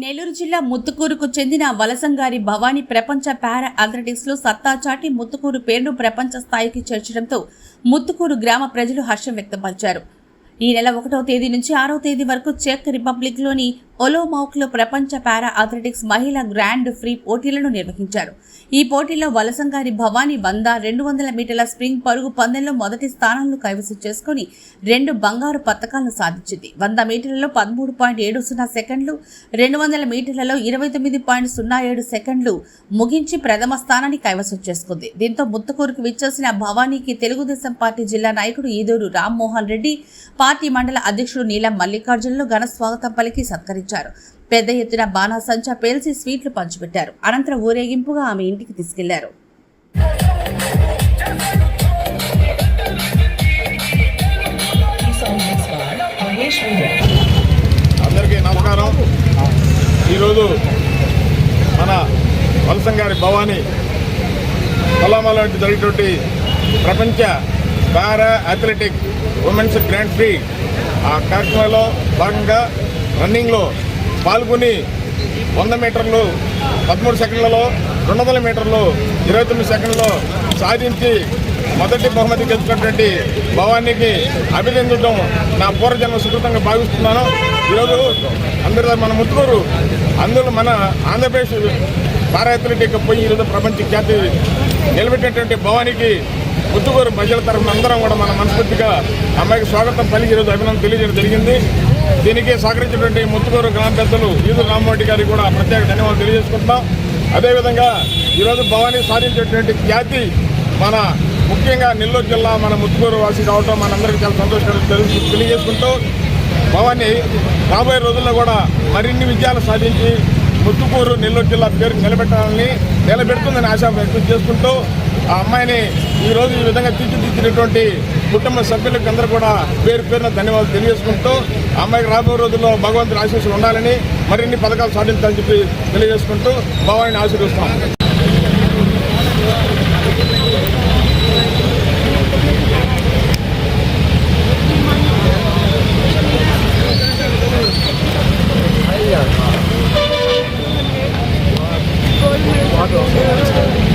నెల్లూరు జిల్లా ముత్తుకూరుకు చెందిన వలసంగారి భవానీ ప్రపంచ పారా అథ్లెటిక్స్లో సత్తా చాటి ముత్తుకూరు పేరును ప్రపంచ స్థాయికి చేర్చడంతో ముత్తుకూరు గ్రామ ప్రజలు హర్షం వ్యక్తపరిచారు. ఈ నెల ఒకటో తేదీ నుంచి ఆరో తేదీ వరకు చెక్ రిపబ్లిక్ ఒలోమౌక్లో ప్రపంచ పారా అథ్లెటిక్స్ మహిళా గ్రాండ్ ఫ్రీ పోటీలను నిర్వహించారు. ఈ పోటీలో వలసంగారి భవానీ వంద రెండు వందల మీటర్ల స్ప్రింగ్ పరుగు పందెంలో మొదటి స్థానాలను కైవసం చేసుకుని రెండు బంగారు పతకాలను సాధించింది. వంద మీటర్లలో పదమూడు పాయింట్ ఏడు సున్నా సెకండ్లు రెండు వందల మీటర్లలో ఇరవై తొమ్మిది పాయింట్ సున్నా ఏడు సెకండ్లు ముగించి ప్రథమ స్థానాన్ని కైవసం చేసుకుంది. దీంతో ముత్తుకూరుకు విచ్చేసిన భవానీకి తెలుగుదేశం పార్టీ జిల్లా నాయకుడు ఈదూరు రామ్మోహన్ రెడ్డి పార్టీ మండల అధ్యక్షుడు నీలం మల్లికార్జునులు ఘన స్వాగతం పలికి సత్కరించారు. పెద్ద ఎత్తున బాణాసంచా పేల్చి స్వీట్లు పంచిపెట్టారు. అనంతరం ఊరేగింపుగా ఆమె ఇంటికి తీసుకెళ్ళారు. అందరికీ నమస్కారం. ఈరోజు మన వలసంగారి భవానీ పొలామలో జరిగేటువంటి ప్రపంచ para athletic women's grand prix ఆ కార్యక్రమంలో భాగంగా రన్నింగ్లో పాల్గొని వంద మీటర్లు పదమూడు సెకండ్లలో రెండు వందల మీటర్లు ఇరవై తొమ్మిది సెకండ్లు సాధించి మొదటి బహుమతి గెలుచుకున్నటువంటి భవానీకి అభినందించడం నా పూర్వజన్మ సుకృతంగా భావిస్తున్నాను. ఈరోజు అందరి మన ముత్తూరు అందులో మన ఆంధ్రప్రదేశ్ పారా పోయి ఈరోజు ప్రపంచ ఖ్యాతి నిలబెట్టినటువంటి భవానీకి ముత్తుకూరు ప్రజల తరఫున అందరం కూడా మన మనస్ఫూర్తిగా అమ్మాయికి స్వాగతం పలికి ఈరోజు అభినందన తెలియజేయడం జరిగింది. దీనికి సహకరించినటువంటి ముత్తుగూరు గ్రామ పెద్దలు ఈదు రామ్మోటి గారికి కూడా ప్రత్యేక ధన్యవాదాలు తెలియజేసుకుంటున్నాం. అదేవిధంగా ఈరోజు భవానీ సాధించేటువంటి ఖ్యాతి మన ముఖ్యంగా నెల్లూరు జిల్లా మన ముత్తుకూరు వాసి కావటం మనందరికీ చాలా సంతోషంగా తెలుసు తెలియజేసుకుంటూ భవానీ రాబోయే రోజుల్లో కూడా మరిన్ని విజయాలు సాధించి ముత్తుకూరు నెల్లూరు జిల్లా పేరు నిలబెట్టాలని నిలబెడుతుందని ఆశ వ్యక్తం చేసుకుంటూ ఆ అమ్మాయిని ఈ రోజు ఈ విధంగా తీర్చిదిద్దినటువంటి కుటుంబ సభ్యులకు అందరూ కూడా పేరు పేరున ధన్యవాదాలు తెలియజేసుకుంటూ అమ్మాయికి రాబోయే రోజుల్లో భగవంతుని ఆశీస్సులు ఉండాలని మరిన్ని పథకాలు సాధించాలని చెప్పి తెలియజేసుకుంటూ భవాని ఆశీర్వదిస్తాం. Chicago.